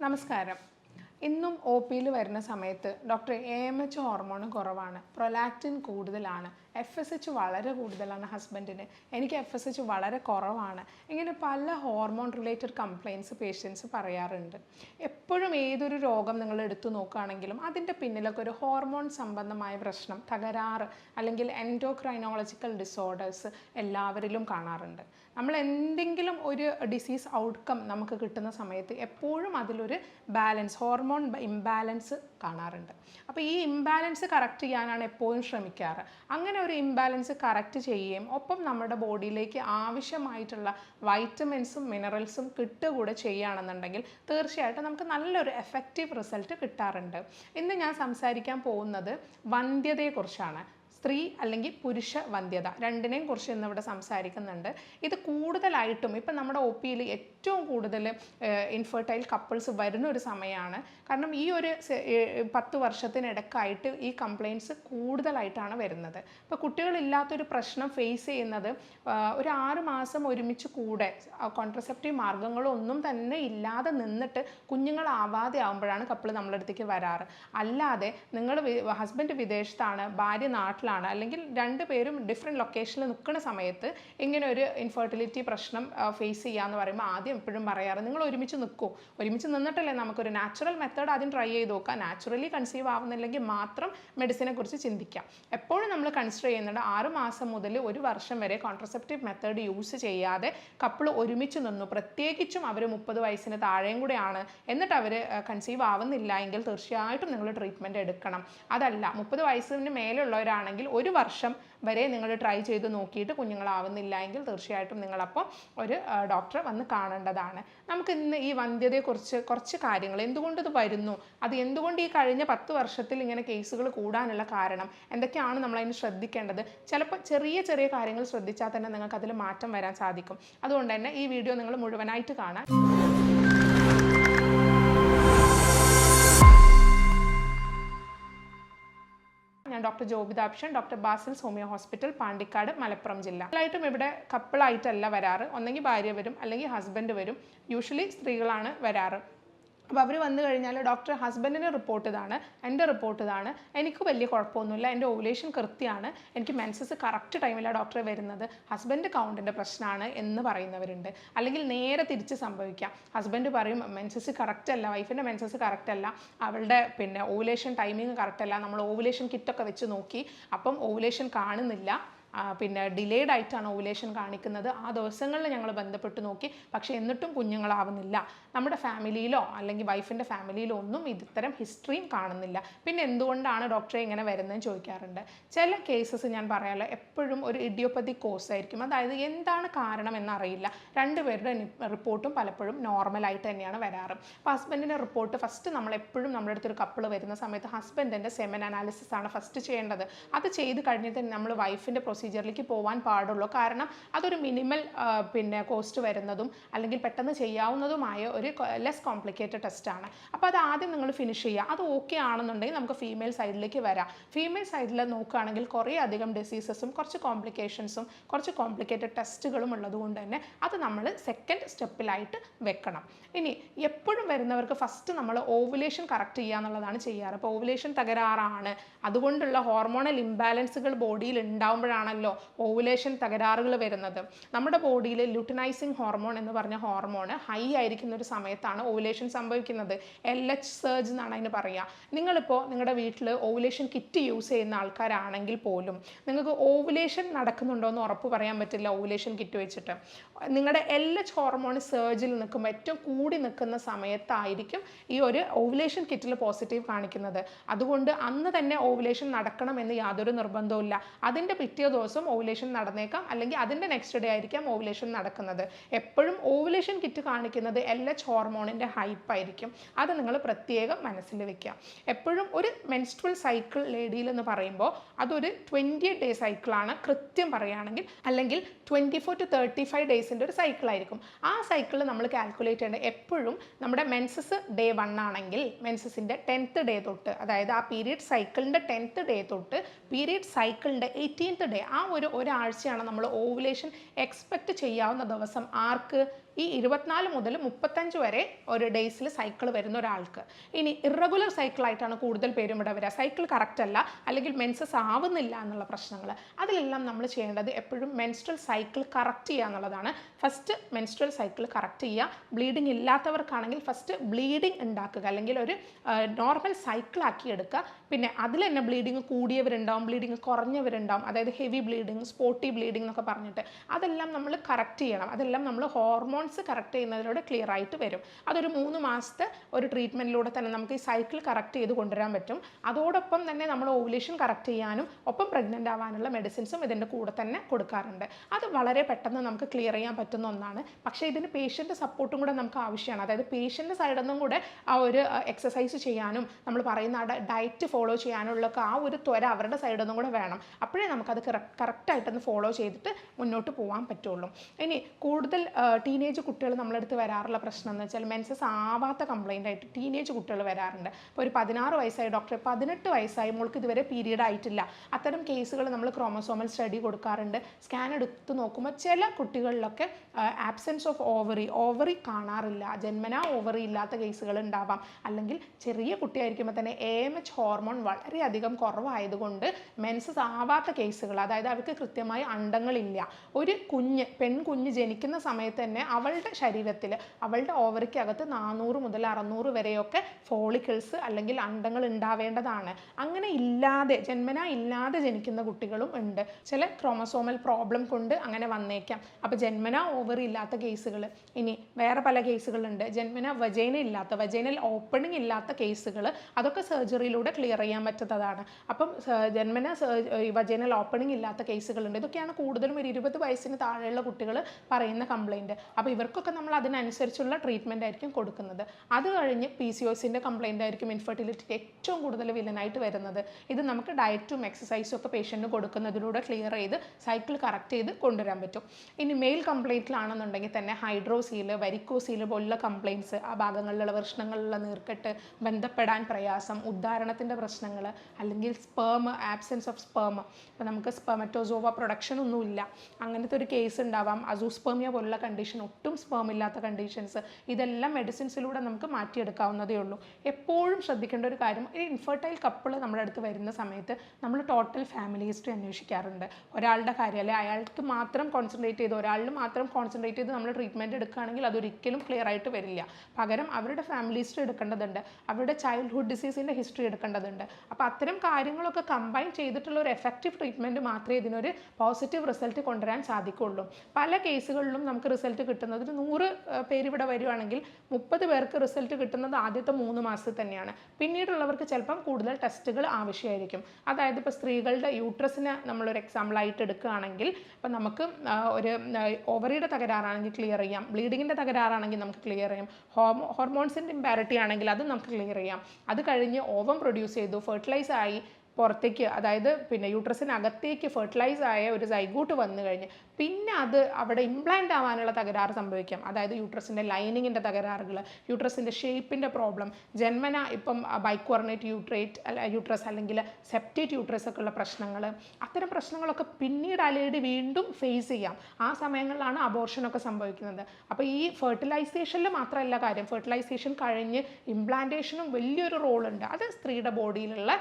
നമസ്കാരം. ഇന്നും ഒ പിയിൽ വരുന്ന സമയത്ത് doctor A M H hormone കുറവാണ്. പ്രൊലാക്റ്റിൻ കൂടുതലാണ്. എഫ് എസ് എച്ച് വളരെ കൂടുതലാണ് ഹസ്ബൻഡിന് എനിക്ക് എഫ് എസ് എച്ച് വളരെ കുറവാണ്. ഇങ്ങനെ പല ഹോർമോൺ റിലേറ്റഡ് കംപ്ലയിൻസ് പേഷ്യൻസ് പറയാറുണ്ട്. എപ്പോഴും ഏതൊരു രോഗം നിങ്ങൾ എടുത്തു നോക്കുകയാണെങ്കിലും അതിന്റെ പിന്നിലൊക്കെ ഒരു ഹോർമോൺ സംബന്ധമായ പ്രശ്നം തകരാറ് അല്ലെങ്കിൽ എൻഡോക്രൈനോളജിക്കൽ ഡിസോർഡേഴ്സ് എല്ലാവരിലും കാണാറുണ്ട്. നമ്മൾ എന്തെങ്കിലും ഒരു ഡിസീസ് ഔട്ട്കം നമുക്ക് കിട്ടുന്ന സമയത്ത് എപ്പോഴും അതിലൊരു ബാലൻസ് ഹോർമോൺ ഇംബാലൻസ് കാണാറുണ്ട്. അപ്പോൾ ഈ ഇംബാലൻസ് കറക്റ്റ് ചെയ്യാനാണ് എപ്പോഴും ശ്രമിക്കാറ്. അങ്ങനെ ഒരു ഇംബാലൻസ് കറക്റ്റ് ചെയ്യുകയും ഒപ്പം നമ്മുടെ ബോഡിയിലേക്ക് ആവശ്യമായിട്ടുള്ള വൈറ്റമിൻസും മിനറൽസും കിട്ടുകൂടെ ചെയ്യുകയാണെന്നുണ്ടെങ്കിൽ തീർച്ചയായിട്ടും നമുക്ക് നല്ലൊരു എഫക്റ്റീവ് റിസൾട്ട് കിട്ടാറുണ്ട്. ഇന്ന് ഞാൻ സംസാരിക്കാൻ പോകുന്നത് വന്ധ്യതയെക്കുറിച്ചാണ്. സ്ത്രീ അല്ലെങ്കിൽ പുരുഷ വന്ധ്യത. രണ്ടിനെയും കുറിച്ച് ഇന്ന് ഇവിടെ സംസാരിക്കുന്നുണ്ട്. ഇത് കൂടുതലായിട്ടും ഇപ്പം നമ്മുടെ ഒ പിയിൽ ഏറ്റവും കൂടുതൽ ഇൻഫെർട്ടൈൽ കപ്പിൾസ് വരുന്ന ഒരു സമയമാണ് കാരണം ഈ ഒരു പത്ത് വർഷത്തിനിടക്കായിട്ട് ഈ കംപ്ലയിന്റ്സ് കൂടുതലായിട്ടാണ് വരുന്നത്. ഇപ്പോൾ കുട്ടികളില്ലാത്തൊരു പ്രശ്നം ഫേസ് ചെയ്യുന്നത് ഒരു ആറ് മാസം ഒരുമിച്ച് കൂടെ കോൺട്രസെപ്റ്റീവ് മാർഗങ്ങളൊന്നും തന്നെ ഇല്ലാതെ നിന്നിട്ട് കുഞ്ഞുങ്ങളാവാതെ ആകുമ്പോഴാണ് കപ്പിൾ നമ്മളടുത്തേക്ക് വരാറ്. അല്ലാതെ നിങ്ങൾ ഹസ്ബൻഡ് വിദേശത്താണ് ഭാര്യ നാട്ടിലാണ് അല്ലെങ്കിൽ രണ്ട് പേരും ഡിഫറെന്റ് ലൊക്കേഷനിൽ നിൽക്കുന്ന സമയത്ത് ഇങ്ങനെ ഒരു ഇൻഫെർട്ടിലിറ്റി പ്രശ്നം ഫേസ് ചെയ്യാന്ന് പറയുമ്പോൾ ആദ്യം എപ്പോഴും പറയാറ് നിങ്ങൾ ഒരുമിച്ച് നിൽക്കൂ. ഒരുമിച്ച് നിന്നിട്ടല്ലേ നമുക്കൊരു നാച്ചുറൽ മെത്തേഡ് ആദ്യം ട്രൈ ചെയ്ത് നോക്കാം നാച്ചുറലി കൺസീവ് ആവുന്നില്ലെങ്കിൽ മാത്രം മെഡിസിനെ കുറിച്ച് ചിന്തിക്കാം എപ്പോഴും നമ്മൾ കൺസിഡർ ചെയ്യുന്നുണ്ട് ആറ് മാസം മുതൽ ഒരു വർഷം വരെ കോൺട്രസെപ്റ്റീവ് മെത്തേഡ് യൂസ് ചെയ്യാതെ കപ്പിൾ ഒരുമിച്ച് നിന്നു. പ്രത്യേകിച്ചും അവർ മുപ്പത് വയസ്സിന് താഴെയും കൂടെയാണ്. എന്നിട്ട് അവർ കൺസീവ് ആവുന്നില്ല എങ്കിൽ തീർച്ചയായിട്ടും നിങ്ങൾ ട്രീറ്റ്മെന്റ് എടുക്കണം. അതല്ല മുപ്പത് വയസ്സിന് മേലുള്ളവരാണെങ്കിൽ ഒരു വർഷം വരെ നിങ്ങൾ ട്രൈ ചെയ്ത് നോക്കിയിട്ട് കുഞ്ഞുങ്ങളാവുന്നില്ല എങ്കിൽ തീർച്ചയായിട്ടും നിങ്ങളപ്പം ഒരു ഡോക്ടറെ വന്ന് കാണേണ്ടതാണ്. നമുക്ക് ഇന്ന് ഈ വന്ധ്യതയെക്കുറിച്ച് കുറച്ച് കാര്യങ്ങൾ എന്തുകൊണ്ട് ഇത് വരുന്നു? അത് എന്തുകൊണ്ട് ഈ കഴിഞ്ഞ പത്ത് വർഷത്തിൽ ഇങ്ങനെ കേസുകൾ കൂടാനുള്ള കാരണം? എന്തൊക്കെയാണ് നമ്മൾ അതിന് ശ്രദ്ധിക്കേണ്ടത്? ചിലപ്പോൾ ചെറിയ ചെറിയ കാര്യങ്ങൾ ശ്രദ്ധിച്ചാൽ തന്നെ നിങ്ങൾക്ക് അതിൽ മാറ്റം വരാൻ സാധിക്കും. അതുകൊണ്ട് തന്നെ ഈ വീഡിയോ നിങ്ങൾ മുഴുവനായിട്ട് കാണാൻ ഞാൻ doctor ജോബിതാപ്ഷൻ doctor Basil's homeo hospital Pandikkad Malappuram ജില്ല. എല്ലായിട്ടും ഇവിടെ കപ്പിളായിട്ടല്ല വരാറ്. ഒന്നെങ്കിൽ ഭാര്യ വരും അല്ലെങ്കിൽ ഹസ്ബൻഡ് വരും. യൂഷ്വലി സ്ത്രീകളാണ് വരാറ്. അപ്പോൾ അവർ വന്നു കഴിഞ്ഞാൽ ഡോക്ടർ ഹസ്ബൻഡിന്റെ റിപ്പോർട്ട് ഇതാണ് എന്റെ റിപ്പോർട്ട് ഇതാണ്. എനിക്ക് വലിയ കുഴപ്പമൊന്നുമില്ല എന്റെ ഓവുലേഷൻ കൃത്യമാണ്. എനിക്ക് മെൻസസ് കറക്റ്റ് ടൈമിലാണ് ഡോക്ടറെ വരുന്നത്. ഹസ്ബൻഡ് കൗണ്ടിന്റെ പ്രശ്നമാണ് എന്ന് പറയുന്നവരുണ്ട്. അല്ലെങ്കിൽ നേരെ തിരിച്ച് സംഭവിക്കാം. ഹസ്ബൻഡ് പറയും മെൻസസ് കറക്റ്റ് അല്ല വൈഫിന്റെ മെൻസസ് കറക്റ്റ് അല്ല. അവളുടെ പിന്നെ ഓവുലേഷൻ ടൈമിങ് കറക്റ്റ് അല്ല. നമ്മൾ ഓവുലേഷൻ കിറ്റൊക്കെ വെച്ച് നോക്കി. അപ്പം ഓവുലേഷൻ കാണുന്നില്ല. പിന്നെ ഡിലേഡ് ആയിട്ടാണ് ഓവുലേഷൻ കാണിക്കുന്നത്. ആ ദിവസങ്ങളിൽ ഞങ്ങൾ ബന്ധപ്പെട്ട് നോക്കി. പക്ഷേ എന്നിട്ടും കുഞ്ഞുങ്ങളാവുന്നില്ല. നമ്മുടെ ഫാമിലിയിലോ അല്ലെങ്കിൽ വൈഫിന്റെ ഫാമിലിയിലോ ഒന്നും ഇത്തരം ഹിസ്റ്ററിയും കാണുന്നില്ല. പിന്നെ എന്തുകൊണ്ടാണ് ഡോക്ടറെ ഇങ്ങനെ വരുന്നതെന്ന് ചോദിക്കാറുണ്ട്. ചില കേസസ് ഞാൻ പറയാമല്ലോ എപ്പോഴും ഒരു ഇഡിയോപ്പതി കോഴ്സ് ആയിരിക്കും. അതായത് എന്താണ് കാരണം എന്നറിയില്ല. രണ്ടുപേരുടെ റിപ്പോർട്ടും പലപ്പോഴും നോർമലായിട്ട് തന്നെയാണ് വരാറ്. അപ്പോൾ ഹസ്ബൻഡിന്റെ റിപ്പോർട്ട് ഫസ്റ്റ് നമ്മൾ എപ്പോഴും നമ്മുടെ അടുത്തൊരു കപ്പിൾ വരുന്ന സമയത്ത് ഹസ്ബൻഡിന്റെ സെമൻ അനാലിസിസ് ആണ് ഫസ്റ്റ് ചെയ്യേണ്ടത്. അത് ചെയ്ത് കഴിഞ്ഞിട്ട് നമ്മൾ വൈഫിന്റെ പ്രൊസീജിയറിലേക്ക് പോകാൻ പാടുള്ളൂ. കാരണം അതൊരു മിനിമൽ പിന്നെ കോസ്റ്റ് വരുന്നതും അല്ലെങ്കിൽ പെട്ടെന്ന് ചെയ്യാവുന്നതുമായ ഒരു ലെസ് കോംപ്ലിക്കേറ്റഡ് ടെസ്റ്റാണ് അപ്പോൾ അത് ആദ്യം നിങ്ങൾ ഫിനിഷ് ചെയ്യുക. അത് ഓക്കെ ആണെന്നുണ്ടെങ്കിൽ നമുക്ക് ഫീമെയിൽ സൈഡിലേക്ക് വരാം. ഫീമെയിൽ സൈഡിൽ നോക്കുകയാണെങ്കിൽ കുറേ അധികം ഡിസീസസും കുറച്ച് കോംപ്ലിക്കേഷൻസും കുറച്ച് കോംപ്ലിക്കേറ്റഡ് ടെസ്റ്റുകളും ഉള്ളതുകൊണ്ട് തന്നെ അത് നമ്മൾ സെക്കൻഡ് സ്റ്റെപ്പിലായിട്ട് വെക്കണം. ഇനി എപ്പോഴും വരുന്നവർക്ക് ഫസ്റ്റ് നമ്മൾ ഓവുലേഷൻ കറക്റ്റ് ചെയ്യുക എന്നുള്ളതാണ് ചെയ്യാറ്. അപ്പോൾ ഓവുലേഷൻ തകരാറാണ്. അതുകൊണ്ടുള്ള ഹോർമോണൽ ഇംബാലൻസുകൾ ബോഡിയിൽ ഉണ്ടാകുമ്പോഴാണല്ലോ ഓവുലേഷൻ തകരാറുകൾ വരുന്നത്. നമ്മുടെ ബോഡിയിൽ ലുട്ടിനൈസിങ് ഹോർമോൺ എന്ന് പറഞ്ഞ ഹോർമോൺ ഹൈ ആയിരിക്കുന്ന ഒരു സമയത്താണ് ഓവുലേഷൻ സംഭവിക്കുന്നത്. എൽ എച്ച് സർജ് എന്നാണ് അതിന് പറയുക. നിങ്ങളിപ്പോൾ നിങ്ങളുടെ വീട്ടിൽ ഓവുലേഷൻ കിറ്റ് യൂസ് ചെയ്യുന്ന ആൾക്കാരാണെങ്കിൽ പോലും നിങ്ങൾക്ക് ഓവുലേഷൻ നടക്കുന്നുണ്ടോ എന്ന് ഉറപ്പ് പറയാൻ പറ്റില്ല ഓവുലേഷൻ കിറ്റ് വെച്ചിട്ട്. നിങ്ങളുടെ എൽ എച്ച് ഹോർമോൺ സർജിൽ നിൽക്കുമ്പോൾ ഏറ്റവും കൂടി നിൽക്കുന്ന സമയത്തായിരിക്കും ഈ ഒരു ഓവുലേഷൻ കിറ്റിൽ പോസിറ്റീവ് കാണിക്കുന്നത്. അതുകൊണ്ട് അന്ന് തന്നെ ഓവുലേഷൻ നടക്കണം എന്ന് യാതൊരു നിർബന്ധവും അതിന്റെ പിറ്റേ ദിവസം ഓവുലേഷൻ നടന്നേക്കാം. അല്ലെങ്കിൽ അതിന്റെ നെക്സ്റ്റ് ഡേ ആയിരിക്കാം ഓവുലേഷൻ നടക്കുന്നത്. എപ്പോഴും ഓവുലേഷൻ കിറ്റ് കാണിക്കുന്നത് എൽ എച്ച് ഹോർമോണിന്റെ ഹൈപ്പ് ആയിരിക്കും. അത് നിങ്ങൾ പ്രത്യേകം മനസ്സിൽ വെക്കുക. എപ്പോഴും ഒരു മെൻസ്ട്രൽ സൈക്കിൾ ലേഡിയിൽ എന്ന് പറയുമ്പോൾ അതൊരു ട്വന്റി ഡേ സൈക്കിളാണ് കൃത്യം പറയുകയാണെങ്കിൽ. അല്ലെങ്കിൽ twenty four to thirty five ഡേയ്സിന്റെ ഒരു സൈക്കിളായിരിക്കും ആ സൈക്കിൾ നമ്മൾ കാൽക്കുലേറ്റ് ചെയ്യേണ്ടത് എപ്പോഴും നമ്മുടെ മെൻസസ് ഡേ വൺ ആണെങ്കിൽ മെൻസസിന്റെ ടെൻത്ത് ഡേ തൊട്ട് അതായത് ആ പീരീഡ് സൈക്കിളിന്റെ ടെൻത്ത് ഡേ തൊട്ട് പീരീഡ് സൈക്കിളിന്റെ എയ്റ്റീൻത്ത് ഡേ ആ ഒരു ഒരാഴ്ചയാണ് നമ്മൾ ഓവുലേഷൻ എക്സ്പെക്റ്റ് ചെയ്യാവുന്ന ദിവസം ആർക്ക് ഈ ഇരുപത്തിനാല് മുതൽ മുപ്പത്തഞ്ച് വരെ ഒരു ഡേയ്സിൽ സൈക്കിൾ വരുന്ന ഒരാൾക്ക്. ഇനി ഇറഗുലർ സൈക്കിളായിട്ടാണ് കൂടുതൽ പേരും ഇവിടെ വരിക സൈക്കിൾ കറക്റ്റ് അല്ല അല്ലെങ്കിൽ മെൻസസ് ആവുന്നില്ല എന്നുള്ള പ്രശ്നങ്ങൾ അതിലെല്ലാം നമ്മൾ ചെയ്യേണ്ടത് എപ്പോഴും മെൻസ്ട്രൽ സൈക്കിൾ കറക്റ്റ് ചെയ്യുക എന്നുള്ളതാണ്. ഫസ്റ്റ് മെൻസ്ട്രൽ സൈക്കിൾ കറക്റ്റ് ചെയ്യുക. ബ്ലീഡിങ് ഇല്ലാത്തവർക്കാണെങ്കിൽ ഫസ്റ്റ് ബ്ലീഡിങ് ഉണ്ടാക്കുക. അല്ലെങ്കിൽ ഒരു നോർമൽ സൈക്കിളാക്കി എടുക്കുക. പിന്നെ അതിൽ തന്നെ ബ്ലീഡിങ് കൂടിയവരുണ്ടാവും ബ്ലീഡിങ് കുറഞ്ഞവരുണ്ടാവും. അതായത് ഹെവി ബ്ലീഡിങ് സ്പോട്ടി ബ്ലീഡിംഗ് എന്നൊക്കെ പറഞ്ഞിട്ട്. അതെല്ലാം നമ്മൾ കറക്റ്റ് ചെയ്യണം. അതെല്ലാം നമ്മൾ ഹോർമോൺസ് കറക്റ്റ് ചെയ്യുന്നതിലൂടെ ക്ലിയർ ആയിട്ട് വരും. അതൊരു മൂന്ന് മാസത്തെ ഒരു ട്രീറ്റ്മെന്റിലൂടെ തന്നെ നമുക്ക് ഈ സൈക്കിൾ കറക്റ്റ് ചെയ്ത് കൊണ്ടുവരാൻ പറ്റും. അതോടൊപ്പം തന്നെ നമ്മൾ ഓവുലേഷൻ കറക്റ്റ് ചെയ്യാനും ഒപ്പം പ്രഗ്നന്റ് ആവാനുള്ള മെഡിസിൻസും ഇതിന്റെ കൂടെ തന്നെ കൊടുക്കാറുണ്ട്. അത് വളരെ പെട്ടെന്ന് നമുക്ക് ക്ലിയർ ചെയ്യാൻ പറ്റുന്ന ഒന്നാണ്. പക്ഷേ ഇതിന് പേഷ്യന്റ് സപ്പോർട്ടും കൂടെ നമുക്ക് ആവശ്യമാണ്. അതായത് പേഷ്യന്റ് സൈഡിൽ നിന്നും കൂടെ ആ ഒരു എക്സസൈസ് ചെയ്യാനും നമ്മൾ പറയുന്ന ഡയറ്റ് ഫോളോ ചെയ്യാനുള്ള ആ ഒരു ത്വര അവരുടെ സൈഡിൽ നിന്നും കൂടെ വേണം. അപ്പോഴേ നമുക്കത് കറക്റ്റായിട്ടൊന്ന് ഫോളോ ചെയ്തിട്ട് മുന്നോട്ട് പോകാൻ പറ്റുള്ളൂ. ഇനി കൂടുതൽ ടീനേജ് കുട്ടികൾ നമ്മളടുത്ത് വരാറുള്ള പ്രശ്നം എന്ന് വെച്ചാൽ മെൻസസ് ആവാത്ത കംപ്ലൈന്റ് ആയിട്ട് ടീനേജ് കുട്ടികൾ വരാറുണ്ട്. ഇപ്പോൾ ഒരു പതിനാറ് വയസ്സായ ഡോക്ടർ പതിനെട്ട് വയസ്സായി മോൾക്ക് ഇതുവരെ പീരീഡ് ആയിട്ടില്ല. അത്തരം കേസുകൾ നമ്മൾ ക്രോമസോമൽ സ്റ്റഡി കൊടുക്കാറുണ്ട്. സ്കാൻ എടുത്ത് നോക്കുമ്പോൾ ചില കുട്ടികളിലൊക്കെ ആബ്സെൻസ് ഓഫ് ഓവറി ഓവറി കാണാറില്ല. ജന്മനാ ഓവറി ഇല്ലാത്ത കേസുകൾ ഉണ്ടാവാം. അല്ലെങ്കിൽ ചെറിയ കുട്ടിയായിരിക്കുമ്പോൾ തന്നെ എ എം എച്ച് ഹോർമോൺ വളരെയധികം കുറവായതുകൊണ്ട് മെൻസസ് ആവാത്ത കേസുകൾ അതായത് അവർക്ക് കൃത്യമായി അണ്ടങ്ങളില്ല. ഒരു കുഞ്ഞ് പെൺകുഞ്ഞ് ജനിക്കുന്ന സമയത്ത് തന്നെ അവളുടെ ശരീരത്തിൽ അവളുടെ ഓവറിക്കകത്ത് നാനൂറ് മുതൽ അറുന്നൂറ് വരെയൊക്കെ ഫോളിക്കിൾസ് അല്ലെങ്കിൽ അണ്ടങ്ങൾ ഉണ്ടാവേണ്ടതാണ്. അങ്ങനെ ഇല്ലാതെ ജന്മന ഇല്ലാതെ ജനിക്കുന്ന കുട്ടികളും ഉണ്ട്. ചില ക്രോമസോമൽ പ്രോബ്ലം കൊണ്ട് അങ്ങനെ വന്നേക്കാം. അപ്പോൾ ജന്മന ഓവർ ഇല്ലാത്ത കേസുകൾ ഇനി വേറെ പല കേസുകളുണ്ട് ജന്മന വജൈന ഇല്ലാത്ത വജൈനൽ ഓപ്പണിംഗ് ഇല്ലാത്ത കേസുകൾ അതൊക്കെ സർജറിയിലൂടെ ക്ലിയർ ചെയ്യാൻ പറ്റുന്നതാണ്. അപ്പം ജന്മന വജൈനൽ ഓപ്പണിംഗ് ഇല്ലാത്ത കേസുകളുണ്ട് ഇതൊക്കെയാണ് കൂടുതലും ഒരു ഇരുപത് വയസ്സിന് താഴെയുള്ള കുട്ടികൾ പറയുന്ന കംപ്ലൈന്റ് അപ്പോൾ ഇവർക്കൊക്കെ നമ്മൾ അതിനനുസരിച്ചുള്ള ട്രീറ്റ്മെന്റ് ആയിരിക്കും കൊടുക്കുന്നത്. അത് കഴിഞ്ഞ് പി സി ഒസിന്റെ കംപ്ലൈന്റ് ആയിരിക്കും ഇൻഫെർട്ടിലിറ്റിക്ക് ഏറ്റവും കൂടുതൽ വില്ലനായിട്ട് വരുന്നത്. ഇത് നമുക്ക് ഡയറ്റും എക്സസൈസും ഒക്കെ പേഷ്യന്റിന് കൊടുക്കുന്നതിലൂടെ ക്ലിയർ ചെയ്ത് സൈക്കിൾ കറക്റ്റ് ചെയ്ത് കൊണ്ടുവരാൻ പറ്റും. ഇനി മെയിൽ കംപ്ലൈന്റിലാണെന്നുണ്ടെങ്കിൽ തന്നെ ഹൈഡ്രോസീൽ വരിക്കോസീൽ പോലുള്ള കംപ്ലൈന്റ്സ് ആ ഭാഗങ്ങളിലുള്ള പ്രശ്നങ്ങളിലുള്ള നീർക്കെട്ട് ബന്ധപ്പെടാൻ പ്രയാസം ഉദ്ധാരണത്തിന്റെ പ്രശ്നങ്ങൾ അല്ലെങ്കിൽ സ്പേം ആബ്സെൻസ് ഓഫ് സ്പേം ഇപ്പോൾ നമുക്ക് സ്പെമറ്റോസോവ പ്രൊഡക്ഷൻ ഒന്നുമില്ല. അങ്ങനത്തെ ഒരു കേസ് ഉണ്ടാവാം. അസൂസ്പേമിയ പോലുള്ള കണ്ടീഷൻ ഒട്ടും സ്പേം ഇല്ലാത്ത കണ്ടീഷൻസ് ഇതെല്ലാം മെഡിസിൻസിലൂടെ നമുക്ക് മാറ്റിയെടുക്കാവുന്നതേ ഉള്ളൂ. എപ്പോഴും ശ്രദ്ധിക്കേണ്ട ഒരു കാര്യം ഒരു ഇൻഫെർട്ടൈൽ കപ്പിൾ നമ്മുടെ അടുത്ത് വരുന്ന സമയത്ത് നമ്മൾ ടോട്ടൽ ഫാമിലി ഹിസ്റ്ററി അന്വേഷിക്കാറുണ്ട്. ഒരാളുടെ കാര്യം അല്ലെ അയാൾക്ക് മാത്രം കോൺസെൻട്രേറ്റ് ചെയ്ത് ഒരാളിൽ മാത്രം കോൺസെൻട്രേറ്റ് ചെയ്ത് നമ്മൾ ട്രീറ്റ്മെന്റ് എടുക്കുകയാണെങ്കിൽ അതൊരിക്കലും ക്ലിയർ ആയിട്ട് വരില്ല. പകരം അവരുടെ ഫാമിലി ഹിസ്റ്ററി എടുക്കേണ്ടതുണ്ട് അവരുടെ ചൈൽഡ്ഹുഡ് ഡിസീസിന്റെ ഹിസ്റ്ററി എടുക്കേണ്ടതുണ്ട്. അപ്പോൾ അത്തരം കാര്യങ്ങളൊക്കെ കമ്പൈൻ ചെയ്തിട്ടുള്ള ഒരു എഫക്റ്റീവ് ട്രീറ്റ്മെന്റ് മാത്രമേ ഇതിനൊരു പോസിറ്റീവ് റിസൾട്ട് കൊണ്ടുവരാൻ സാധിക്കുള്ളൂ പല കേസുകളിലും നമുക്ക് റിസൾട്ട് കിട്ടുന്നത് ഒരു നൂറ് പേരിവിടെ വരുവാണെങ്കിൽ മുപ്പത് പേർക്ക് റിസൾട്ട് കിട്ടുന്നത് ആദ്യത്തെ മൂന്ന് മാസത്തിൽ തന്നെയാണ്. പിന്നീടുള്ളവർക്ക് ചിലപ്പം കൂടുതൽ ടെസ്റ്റുകൾ ആവശ്യമായിരിക്കും. അതായത് ഇപ്പോൾ സ്ത്രീകളുടെ യൂട്രസിനെ നമ്മളൊരു എക്സാമ്പിളായിട്ട് എടുക്കുകയാണെങ്കിൽ ഇപ്പം നമുക്ക് ഒരു ഓവറിയുടെ തകരാറാണെങ്കിൽ ക്ലിയർ ചെയ്യാം. ബ്ലീഡിങ്ങിന്റെ തകരാറാണെങ്കിൽ നമുക്ക് ക്ലിയർ ചെയ്യാം. ഹോമോ ഹോർമോൺസിന്റെ ഇമ്പാരിറ്റി ആണെങ്കിൽ അതും നമുക്ക് ക്ലിയർ ചെയ്യാം. അത് കഴിഞ്ഞ് ഓവം പ്രൊഡ്യൂസ് ചെയ്തു ഫെർട്ടിലൈസ് ആയി പുറത്തേക്ക് അതായത് പിന്നെ യൂട്രസിനകത്തേക്ക് ഫെർട്ടിലൈസ് ആയ ഒരു സൈഗൂട്ട് വന്നു കഴിഞ്ഞ് പിന്നെ അത് അവിടെ ഇംപ്ലാന്റ് ആവാനുള്ള തകരാറ് സംഭവിക്കാം. അതായത് യൂട്രസിന്റെ ലൈനിങ്ങിന്റെ തകരാറുകൾ യൂട്രസിന്റെ ഷേപ്പിന്റെ പ്രോബ്ലം ജന്മന ഇപ്പം ബൈക്വർണേറ്റ് യൂട്രേറ്റ് അല്ല യൂട്രസ് അല്ലെങ്കിൽ സെപ്റ്റേറ്റ് യൂട്രസ് ഒക്കെ ഉള്ള പ്രശ്നങ്ങൾ അത്തരം പ്രശ്നങ്ങളൊക്കെ പിന്നീട് അലേഡി വീണ്ടും ഫേസ് ചെയ്യാം. ആ സമയങ്ങളിലാണ് അബോർഷനൊക്കെ സംഭവിക്കുന്നത്. അപ്പോൾ ഈ ഫെർട്ടിലൈസേഷനിൽ മാത്രമല്ല കാര്യം ഫെർട്ടിലൈസേഷൻ കഴിഞ്ഞ് ഇംപ്ലാന്റേഷനും വലിയൊരു റോളുണ്ട് അത് സ്ത്രീയുടെ ബോഡിയിലുള്ള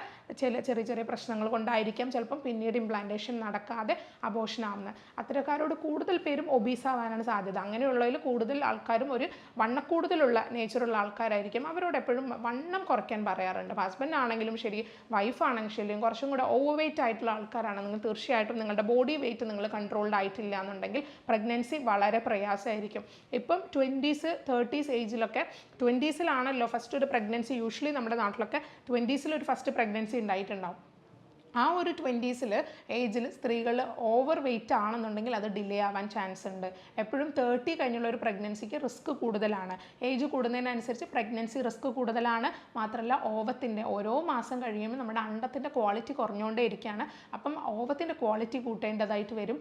ചില ചെറിയ ചെറിയ പ്രശ്നങ്ങൾ കൊണ്ടായിരിക്കാം ചിലപ്പം പിന്നീട് ഇംപ്ലാന്റേഷൻ നടക്കാതെ അബോഷൻ ആവുന്നത്. അത്തരക്കാരോട് കൂടുതൽ പേരും ഒബീസ് ആവാനാണ് സാധ്യത. അങ്ങനെയുള്ളതിൽ കൂടുതൽ ആൾക്കാരും ഒരു വണ്ണക്കൂടുതലുള്ള നേച്ചറുള്ള ആൾക്കാരായിരിക്കും. അവരോട് എപ്പോഴും വണ്ണം കുറയ്ക്കാൻ പറയാറുണ്ട്. ഹസ്ബൻഡ് ആണെങ്കിലും ശരി വൈഫ് ആണെങ്കിലും ശരി കുറച്ചും കൂടെ ഓവർ വെയിറ്റ് ആയിട്ടുള്ള നിങ്ങൾ തീർച്ചയായിട്ടും നിങ്ങളുടെ ബോഡി വെയിറ്റ് നിങ്ങൾ കൺട്രോൾഡ് ആയിട്ടില്ല എന്നുണ്ടെങ്കിൽ പ്രഗ്നൻസി വളരെ പ്രയാസമായിരിക്കും. ഇപ്പം ട്വന്റീസ് തേർട്ടീസ് ഏജിലൊക്കെ ട്വന്റീസിലാണല്ലോ ഫസ്റ്റ് ഒരു പ്രഗ്നൻസി യൂഷ്വലി നമ്മുടെ നാട്ടിലൊക്കെ ട്വന്റീസിൽ ഒരു first pregnancy In light and now. ആ ഒരു ട്വന്റീസിൽ ഏജിൽ സ്ത്രീകൾ ഓവർ വെയിറ്റ് ആണെന്നുണ്ടെങ്കിൽ അത് ഡിലേ ആവാൻ ചാൻസ് ഉണ്ട്. എപ്പോഴും തേർട്ടി കഴിഞ്ഞുള്ള ഒരു പ്രഗ്നൻസിക്ക് റിസ്ക് കൂടുതലാണ്. ഏജ് കൂടുന്നതിനനുസരിച്ച് പ്രഗ്നൻസി റിസ്ക് കൂടുതലാണ്. മാത്രമല്ല ഓവത്തിന്റെ ഓരോ മാസം കഴിയുമ്പോൾ നമ്മുടെ അണ്ടത്തിന്റെ ക്വാളിറ്റി കുറഞ്ഞുകൊണ്ടേ ഇരിക്കുകയാണ്. അപ്പം ഓവത്തിന്റെ ക്വാളിറ്റി കൂട്ടേണ്ടതായിട്ട് വരും.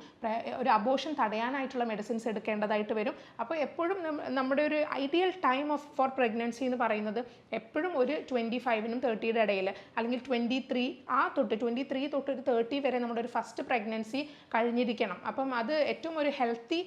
ഒരു അബോഷൻ തടയാനായിട്ടുള്ള മെഡിസിൻസ് എടുക്കേണ്ടതായിട്ട് വരും. അപ്പോൾ എപ്പോഴും നമ്മുടെ ഒരു ideal time of for pregnancy എന്ന് പറയുന്നത് എപ്പോഴും ഒരു ട്വന്റി ഫൈവിനും തേർട്ടിയുടെ ഇടയിൽ അല്ലെങ്കിൽ ട്വന്റി ത്രീ ആ തൊട്ട് ട്വന്റി ത്രീ തൊട്ട് ഒരു തേർട്ടി വരെ നമ്മുടെ ഒരു ഫസ്റ്റ് പ്രഗ്നൻസി കഴിഞ്ഞിരിക്കണം. അപ്പം അത് ഏറ്റവും ഒരു ഹെൽത്തി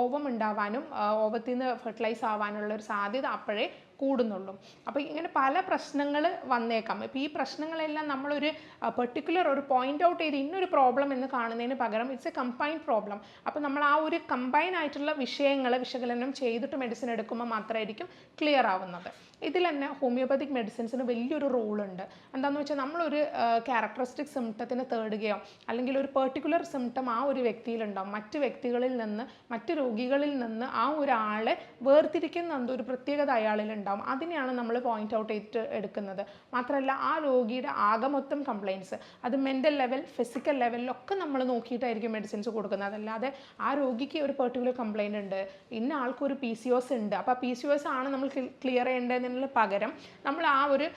ഓവം ഉണ്ടാവാനും ഓവത്തിൽ നിന്ന് ഫെർട്ടിലൈസ് ആവാനുള്ള ഒരു സാധ്യത അപ്പോഴേ കൂടുന്നുള്ളൂ. അപ്പോൾ ഇങ്ങനെ പല പ്രശ്നങ്ങൾ വന്നേക്കാം. ഇപ്പോൾ ഈ പ്രശ്നങ്ങളെല്ലാം നമ്മളൊരു പെർട്ടിക്കുലർ ഒരു പോയിന്റ് ഔട്ട് ചെയ്ത് ഇന്നൊരു പ്രോബ്ലം എന്ന് കാണുന്നതിന് പകരം ഇറ്റ്സ് എ കമ്പൈൻ പ്രോബ്ലം അപ്പോൾ നമ്മൾ ആ ഒരു കമ്പൈൻ ആയിട്ടുള്ള വിഷയങ്ങൾ വിശകലനം ചെയ്തിട്ട് മെഡിസിൻ എടുക്കുമ്പോൾ മാത്രമായിരിക്കും ക്ലിയർ ആവുന്നത്. ഇതിൽ തന്നെ ഹോമിയോപ്പതിക് മെഡിസിൻസിന് വലിയൊരു റോളുണ്ട് എന്താണെന്ന് വെച്ചാൽ നമ്മളൊരു ക്യാരക്ടറിസ്റ്റിക് സിംറ്റത്തിന് തേടുകയോ അല്ലെങ്കിൽ ഒരു പെർട്ടിക്കുലർ സിംറ്റം ആ ഒരു വ്യക്തിയിലുണ്ടാവും. മറ്റ് വ്യക്തികളിൽ നിന്ന് മറ്റ് രോഗികളിൽ നിന്ന് ആ ഒരാളെ വേർതിരിക്കുന്ന എന്തോ ഒരു പ്രത്യേകത അയാളിലുണ്ടാവും. അതിനെയാണ് നമ്മൾ പോയിന്റ് ഔട്ട് ചെയ്തിട്ട് എടുക്കുന്നത്. മാത്രമല്ല ആ രോഗിയുടെ ആകെ മൊത്തം കംപ്ലയിൻസ് അത് മെന്റൽ ലെവൽ ഫിസിക്കൽ ലെവലിലൊക്കെ നമ്മൾ നോക്കിയിട്ടായിരിക്കും മെഡിസിൻസ് കൊടുക്കുന്നത്. അതല്ലാതെ ആ രോഗിക്ക് ഒരു പെർട്ടിക്കുലർ കംപ്ലയിന്റ് ഉണ്ട്. ഇന്ന ആൾക്കൊരു പി സി ഒസ് ഉണ്ട്. അപ്പോൾ പി സി ഒസ് ആണ് നമ്മൾ ക്ലിയർ ചെയ്യേണ്ടതിനുള്ള പകരം നമ്മൾ ആ ഒരു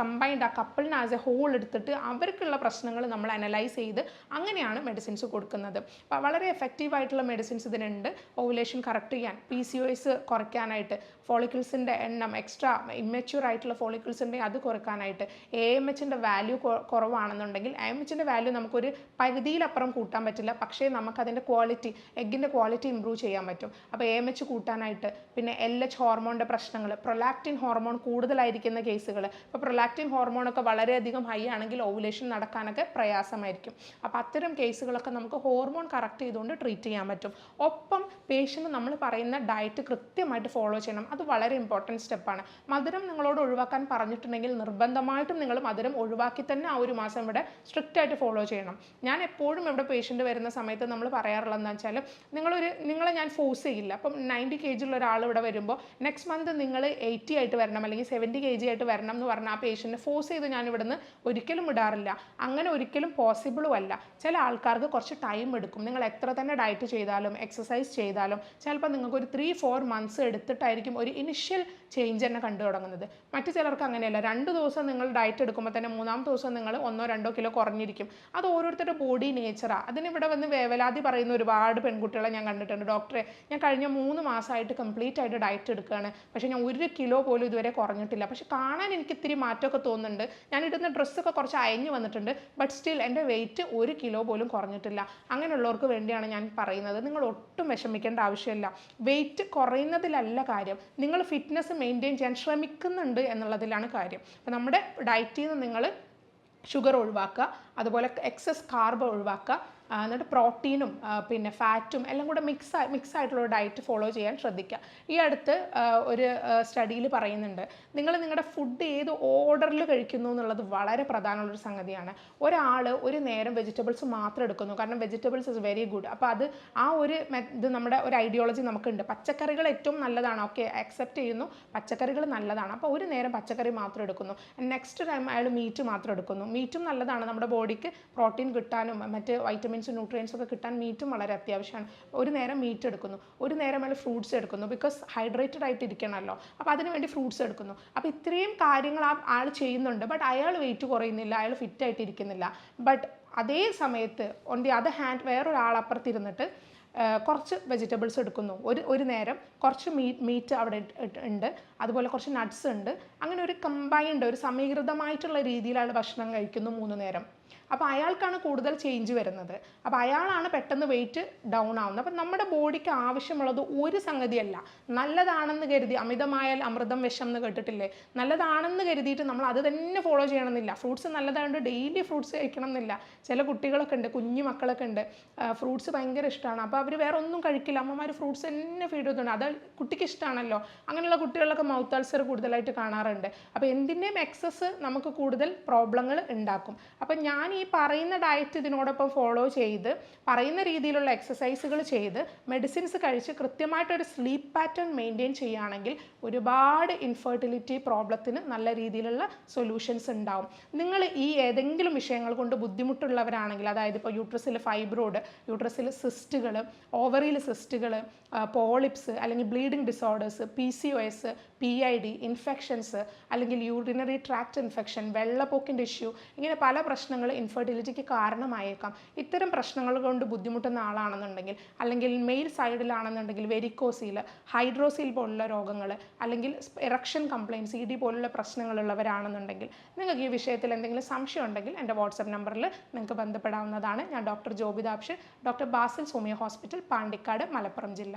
കമ്പൈൻഡ് ആ കപ്പിളിനെ ആസ് എ ഹോൾ എടുത്തിട്ട് അവർക്കുള്ള പ്രശ്നങ്ങൾ നമ്മൾ അനലൈസ് ചെയ്ത് അങ്ങനെയാണ് മെഡിസിൻസ് കൊടുക്കുന്നത്. അപ്പോൾ വളരെ എഫക്റ്റീവ് ആയിട്ടുള്ള മെഡിസിൻസ് ഇതിനുണ്ട്. ഓവുലേഷൻ കറക്റ്റ് ചെയ്യാൻ പി സി ഒസ് കുറയ്ക്കാനായിട്ട് ഫോളിക്കിൾസിന്റെ എണ്ണം എക്സ്ട്രാ ഇമ്മച്യൂർ ആയിട്ടുള്ള ഫോളിക്കിൾസ് ഉണ്ടെങ്കിൽ അത് കുറക്കാനായിട്ട് എ എം എച്ചിന്റെ വാല്യൂ കുറവാണെന്നുണ്ടെങ്കിൽ എ എം എച്ചിന്റെ വാല്യൂ നമുക്കൊരു പരിധിയിലപ്പുറം കൂട്ടാൻ പറ്റില്ല. പക്ഷേ നമുക്കതിന്റെ ക്വാളിറ്റി എഗ്ഗിന്റെ ക്വാളിറ്റി ഇമ്പ്രൂവ് ചെയ്യാൻ പറ്റും. അപ്പോൾ എ എം എച്ച് കൂട്ടാനായിട്ട് പിന്നെ എൽ എച്ച് ഹോർമോണിന്റെ പ്രശ്നങ്ങൾ പ്രൊലാക്റ്റിൻ ഹോർമോൺ കൂടുതലായിരിക്കുന്ന കേസുകൾ ഇപ്പോൾ പ്രൊലാക്റ്റിൻ ഹോർമോണൊക്കെ വളരെയധികം ഹൈ ആണെങ്കിൽ ഓവുലേഷൻ നടക്കാനൊക്കെ പ്രയാസമായിരിക്കും. അപ്പോൾ അത്തരം കേസുകളൊക്കെ നമുക്ക് ഹോർമോൺ കറക്റ്റ് ചെയ്തുകൊണ്ട് ട്രീറ്റ് ചെയ്യാൻ പറ്റും. ഒപ്പം പേഷ്യന്റ് നമ്മൾ പറയുന്ന ഡയറ്റ് കൃത്യമായിട്ട് ഫോളോ ചെയ്യണം. അത് വളരെ ഇമ്പോർട്ടന്റ് സ്റ്റെപ്പാണ് മധുരം നിങ്ങളോട് ഒഴിവാക്കാൻ പറഞ്ഞിട്ടുണ്ടെങ്കിൽ നിർബന്ധമായിട്ടും നിങ്ങൾ മധുരം ഒഴിവാക്കി തന്നെ ആ ഒരു മാസം ഇവിടെ സ്ട്രിക്റ്റ് ആയിട്ട് ഫോളോ ചെയ്യണം. ഞാൻ എപ്പോഴും ഇവിടെ പേഷ്യന്റ് വരുന്ന സമയത്ത് നമ്മൾ പറയാറുള്ളതെന്ന് വെച്ചാൽ നിങ്ങളൊരു നിങ്ങളെ ഞാൻ ഫോഴ്സ് ചെയ്യില്ല. അപ്പം നയന്റി കെ ഉള്ള ഒരാൾ ഇവിടെ വരുമ്പോൾ നെക്സ്റ്റ് മന്ത് നിങ്ങൾ എയ്റ്റി ആയിട്ട് വരണം അല്ലെങ്കിൽ സെവന്റി കെ ജി ആയിട്ട് വരണം എന്ന് പറഞ്ഞാൽ ആ പേഷ്യന്റിനെ ഫോഴ്സ് ചെയ്ത് ഞാൻ ഇവിടുന്ന് ഒരിക്കലും വിടാറില്ല അങ്ങനെ ഒരിക്കലും പോസിബിളും അല്ല. ചില ആൾക്കാർക്ക് കുറച്ച് ടൈം എടുക്കും. നിങ്ങൾ എത്ര തന്നെ ഡയറ്റ് ചെയ്താലും എക്സസൈസ് ചെയ്താലും ചിലപ്പോൾ നിങ്ങൾക്ക് ഒരു ത്രീ ഫോർ മന്ത്സ് എടുത്തിട്ടായിരിക്കും ഒരു ഇനിഷ്യൽ ചേഞ്ച് തന്നെ കണ്ടു തുടങ്ങുന്നത്. മറ്റു ചിലർക്ക് അങ്ങനെയല്ല. രണ്ട് ദിവസം നിങ്ങൾ ഡയറ്റ് എടുക്കുമ്പോൾ തന്നെ മൂന്നാമത്തെ ദിവസം നിങ്ങൾ ഒന്നോ രണ്ടോ കിലോ കുറഞ്ഞിരിക്കും. അത് ഓരോരുത്തരുടെ ബോഡി നേച്ചറാണ് അതിനിവിടെ വന്ന് വേവലാതി പറയുന്ന ഒരുപാട് പെൺകുട്ടികളെ ഞാൻ കണ്ടിട്ടുണ്ട്. ഡോക്ടറെ ഞാൻ കഴിഞ്ഞ മൂന്ന് മാസമായിട്ട് കംപ്ലീറ്റ് ആയിട്ട് ഡയറ്റ് എടുക്കുകയാണ്. പക്ഷേ ഞാൻ ഒരു കിലോ പോലും ഇതുവരെ കുറഞ്ഞിട്ടില്ല. പക്ഷെ കാണാൻ എനിക്ക് ഇത്തിരി മാറ്റമൊക്കെ തോന്നുന്നുണ്ട്. ഞാൻ ഇടുന്ന ഡ്രസ്സൊക്കെ കുറച്ച് അയഞ്ഞു വന്നിട്ടുണ്ട്. ബട്ട് സ്റ്റിൽ എന്റെ വെയിറ്റ് ഒരു കിലോ പോലും കുറഞ്ഞിട്ടില്ല. അങ്ങനെയുള്ളവർക്ക് വേണ്ടിയാണ് ഞാൻ പറയുന്നത്. നിങ്ങൾ ഒട്ടും വിഷമിക്കേണ്ട ആവശ്യമില്ല. വെയിറ്റ് കുറയുന്നതിലല്ല കാര്യം. നിങ്ങൾ ഫിറ്റ്നസ് മെയിന്റെയിൻ ചെയ്യാൻ ശ്രമിക്കുന്നുണ്ട് എന്നുള്ളതിലാണ് കാര്യം. അപ്പോൾ നമ്മുടെ ഡയറ്റിൽ നിന്ന് നിങ്ങൾ ഷുഗർ ഒഴിവാക്കുക അതുപോലെ എക്സസ് കാർബ് ഒഴിവാക്കുക എന്നിട്ട് പ്രോട്ടീനും പിന്നെ ഫാറ്റും എല്ലാം കൂടെ മിക്സ് മിക്സ് ആയിട്ടുള്ള ഡയറ്റ് ഫോളോ ചെയ്യാൻ ശ്രദ്ധിക്കുക. ഈ അടുത്ത് ഒരു സ്റ്റഡിയിൽ പറയുന്നുണ്ട് നിങ്ങൾ നിങ്ങളുടെ ഫുഡ് ഏത് ഓർഡറിൽ കഴിക്കുന്നു എന്നുള്ളത് വളരെ പ്രധാനമുള്ളൊരു സംഗതിയാണ്. ഒരാൾ ഒരു നേരം വെജിറ്റബിൾസ് മാത്രം എടുക്കുന്നു. കാരണം വെജിറ്റബിൾസ് ഇസ് വെരി ഗുഡ് അപ്പോൾ അത് ആ ഒരു ഇത് നമ്മുടെ ഒരു ഐഡിയോളജി നമുക്കുണ്ട്. പച്ചക്കറികൾ ഏറ്റവും നല്ലതാണ്. ഓക്കെ അക്സെപ്റ്റ് ചെയ്യുന്നു. പച്ചക്കറികൾ നല്ലതാണ്. അപ്പോൾ ഒരു നേരം പച്ചക്കറി മാത്രം എടുക്കുന്നു. നെക്സ്റ്റ് ടൈം അയാൾ മീറ്റ് മാത്രം എടുക്കുന്നു. മീറ്റും നല്ലതാണ്. നമ്മുടെ ബോഡിക്ക് പ്രോട്ടീൻ കിട്ടാനും മറ്റ് വൈറ്റമിൻസും ന്യൂട്രിയൻസും ഒക്കെ കിട്ടാൻ മീറ്റും വളരെ അത്യാവശ്യമാണ്. ഒരു നേരം മീറ്റ് എടുക്കുന്നു. ഒരു നേരം അയാൾ ഫ്രൂട്ട്സ് എടുക്കുന്നു ബിക്കോസ് ഹൈഡ്രേറ്റഡ് ആയിട്ട് ഇരിക്കണമല്ലോ അപ്പോൾ അതിന് വേണ്ടി ഫ്രൂട്ട്സ് എടുക്കുന്നു. അപ്പോൾ ഇത്രയും കാര്യങ്ങൾ ആ ആൾ ചെയ്യുന്നുണ്ട്. ബട്ട് അയാൾ വെയിറ്റ് കുറയുന്നില്ല. അയാൾ ഫിറ്റ് ആയിട്ട് ഇരിക്കുന്നില്ല ബട്ട് അതേ സമയത്ത് ഓൺ ദി അതർ ഹാൻഡ് വേറൊരാൾ അപ്പുറത്തിരുന്നിട്ട് കുറച്ച് വെജിറ്റബിൾസ് എടുക്കുന്നു. ഒരു ഒരു നേരം കുറച്ച് മീറ്റ് മീറ്റ് അവിടെ ഉണ്ട്. അതുപോലെ കുറച്ച് നട്ട്സ് ഉണ്ട്. അങ്ങനെ ഒരു കമ്പൈൻഡ് ഒരു സമീകൃതമായിട്ടുള്ള രീതിയിലാണ് ഭക്ഷണം കഴിക്കുന്നു മൂന്ന് നേരം. അപ്പോൾ അയാൾക്കാണ് കൂടുതൽ ചേഞ്ച് വരുന്നത്. അപ്പോൾ അയാളാണ് പെട്ടെന്ന് വെയിറ്റ് ഡൗൺ ആവുന്നത്. അപ്പം നമ്മുടെ ബോഡിക്ക് ആവശ്യമുള്ളത് ഒരു സംഗതിയല്ല. നല്ലതാണെന്ന് കരുതി അമിതമായാൽ അമൃതം വിഷം എന്ന് കേട്ടിട്ടില്ലേ? നല്ലതാണെന്ന് കരുതിയിട്ട് നമ്മൾ അത് തന്നെ ഫോളോ ചെയ്യണമെന്നില്ല. ഫ്രൂട്ട്സ് നല്ലതായതുകൊണ്ട് ഡെയിലി ഫ്രൂട്ട്സ് കഴിക്കണം എന്നില്ല ചില കുട്ടികളൊക്കെ ഉണ്ട് കുഞ്ഞു മക്കളൊക്കെ ഉണ്ട്. ഫ്രൂട്ട്സ് ഭയങ്കര ഇഷ്ടമാണ് അപ്പോൾ അവർ വേറെ ഒന്നും കഴിക്കില്ല. അമ്മമാർ ഫ്രൂട്ട്സ് തന്നെ ഫീഡ് ചെയ്തുകൊണ്ട് അത് കുട്ടിക്ക് ഇഷ്ടമാണല്ലോ അങ്ങനെയുള്ള കുട്ടികളൊക്കെ മൗത്ത് അൾസർ കൂടുതലായിട്ട് കാണാറുണ്ട്. അപ്പോൾ എന്തിന്റെയും എക്സസ് നമുക്ക് കൂടുതൽ പ്രോബ്ലങ്ങൾ ഉണ്ടാക്കും. അപ്പം ഞാൻ ഈ പറയുന്ന ഡയറ്റ് ഇതിനോടൊപ്പം ഫോളോ ചെയ്ത് പറയുന്ന രീതിയിലുള്ള എക്സസൈസുകൾ ചെയ്ത് മെഡിസിൻസ് കഴിച്ച് കൃത്യമായിട്ടൊരു സ്ലീപ്പ് പാറ്റേൺ മെയിന്റെയിൻ ചെയ്യുകയാണെങ്കിൽ ഒരുപാട് ഇൻഫെർട്ടിലിറ്റി പ്രോബ്ലത്തിന് നല്ല രീതിയിലുള്ള സൊല്യൂഷൻസ് ഉണ്ടാവും. നിങ്ങൾ ഈ ഏതെങ്കിലും വിഷയങ്ങൾ കൊണ്ട് ബുദ്ധിമുട്ടുള്ളവരാണെങ്കിൽ അതായത് ഇപ്പോൾ യൂട്രസിൽ ഫൈബ്രോഡ് യൂട്രസിൽ സിസ്റ്റുകൾ ഓവറിയിൽ സിസ്റ്റുകൾ പോളിപ്സ് അല്ലെങ്കിൽ bleeding disorders P C O S P I D infections അല്ലെങ്കിൽ യൂറിനറി ട്രാക്ട് ഇൻഫെക്ഷൻ വെള്ളപ്പൊക്കിന്റെ ഇഷ്യൂ ഇങ്ങനെ പല പ്രശ്നങ്ങൾ ഇൻഫെർട്ടിലിറ്റിക്ക് കാരണമായേക്കാം. ഇത്തരം പ്രശ്നങ്ങൾ കൊണ്ട് ബുദ്ധിമുട്ടുന്ന ആളാണെന്നുണ്ടെങ്കിൽ അല്ലെങ്കിൽ മെയിൽ സൈഡിലാണെന്നുണ്ടെങ്കിൽ വെരിക്കോസീൽ ഹൈഡ്രോസീൽ പോലുള്ള രോഗങ്ങൾ അല്ലെങ്കിൽ ഇറക്ഷൻ കംപ്ലയിൻസ് ഇ ഡി പോലുള്ള പ്രശ്നങ്ങളുള്ളവരാണെന്നുണ്ടെങ്കിൽ നിങ്ങൾക്ക് ഈ വിഷയത്തിൽ എന്തെങ്കിലും സംശയം ഉണ്ടെങ്കിൽ എന്റെ വാട്സപ്പ് നമ്പറിൽ നിങ്ങൾക്ക് ബന്ധപ്പെടാവുന്നതാണ്. ഞാൻ ഡോക്ടർ ജോബിതാബ്ഷൻ doctor Basil സോമിയ hospital Pandikkad Malappuram ജില്ല.